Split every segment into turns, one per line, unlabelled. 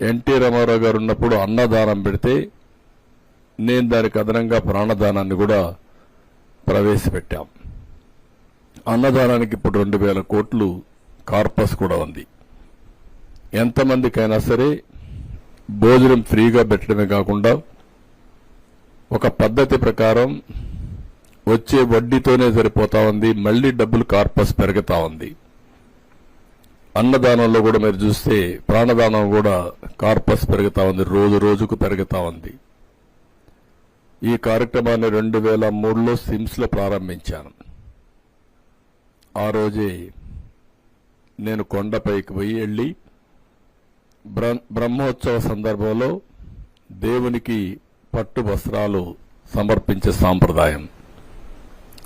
NT Ramarao గారు ఉన్నప్పుడు అన్నదానం పెడితే నేను దానికి అదనంగా ప్రాణదానాన్ని కూడా ప్రవేశపెట్టాం. అన్నదానానికి ఇప్పుడు రెండు వేల కోట్లు కార్పస్ కూడా ఉంది. ఎంతమందికైనా సరే భోజనం ఫ్రీగా పెట్టడమే కాకుండా ఒక పద్ధతి ప్రకారం వచ్చే వడ్డీతోనే సరిపోతా ఉంది మళ్ళీ డబ్బులు కార్పస్ పెరుగుతా ఉంది. అన్నదానంలో కూడా మీరు చూస్తే ప్రాణదానం కూడా కార్పస్ పెరుగుతా ఉంది రోజు రోజుకు పెరుగుతా ఉంది. ఈ కార్యక్రమాన్ని రెండు వేల మూడులో సిమ్స్లో ప్రారంభించాను. ఆ రోజే నేను కొండపైకి పోయి వెళ్ళి బ్రహ్మోత్సవ సందర్భంలో దేవునికి పట్టు వస్త్రాలు సమర్పించే సాంప్రదాయం.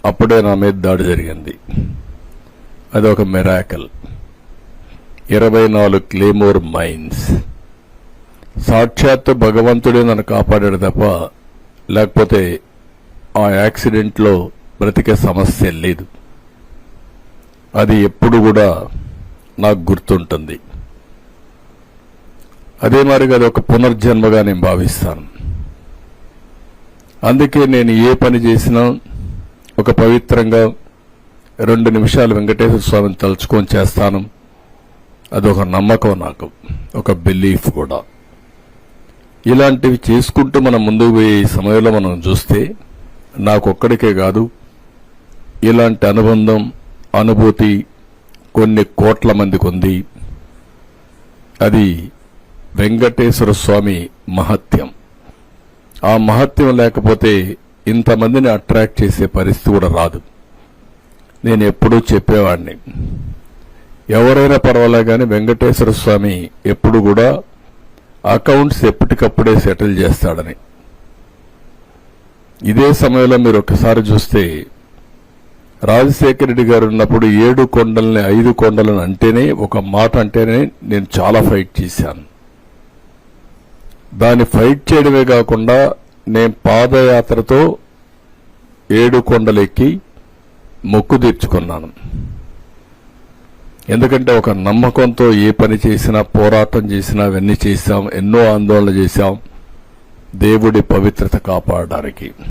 అప్పుడే నా మీద దాడి జరిగింది. అది ఒక మెరాకల్ ఇరవై నాలుగు క్లేమోర్ మైన్స్. సాక్షాత్తు భగవంతుడే నన్ను కాపాడాడు తప్ప లేకపోతే ఆ యాక్సిడెంట్లో బ్రతికే సమస్య లేదు. అది ఎప్పుడు కూడా నాకు గుర్తుంటుంది. అదే మరిగా అది ఒక పునర్జన్మగా నేను భావిస్తాను. అందుకే నేను ఏ పని చేసినా ఒక పవిత్రంగా రెండు నిమిషాలు వెంకటేశ్వర స్వామిని తలుచుకొని చేస్తాను. అదొక నమ్మకం నాకు ఒక బిలీఫ్ కూడా. ఇలాంటివి చేసుకుంటూ మనం ముందుకు పోయే సమయంలో మనం చూస్తే నాకొక్కడికే కాదు ఇలాంటి అనుబంధం అనుభూతి కొన్ని కోట్ల మందికి ఉంది. అది వెంకటేశ్వర స్వామి మహత్యం. ఆ మహత్యం లేకపోతే ఇంతమందిని అట్రాక్ట్ చేసే పరిస్థితి కూడా రాదు. నేను ఎప్పుడూ చెప్పేవాడిని. ఎవరైనా పర్వాలే కానీ వెంకటేశ్వర స్వామి ఎప్పుడు కూడా అకౌంట్స్ ఎప్పటికప్పుడే సెటిల్ చేస్తాడని. ఇదే సమయంలో మీరు ఒకసారి చూస్తే రాజశేఖర రెడ్డి గారు ఉన్నప్పుడు ఏడు కొండల్ని ఐదు కొండలను అంటేనే ఒక మాట అంటేనే నేను చాలా ఫైట్ చేశాను. దాన్ని ఫైట్ చేయడమే కాకుండా నేను పాదయాత్రతో ఏడు కొండలెక్కి మొక్కు తీర్చుకున్నాను. ఎందుకంటే ఒక నమ్మకంతో ఏ పని చేసినా పోరాటం చేసినా అవన్నీ చేశాం ఎన్నో ఆందోళన చేశాం. దేవుడి పవిత్రత కాపాడడానికి.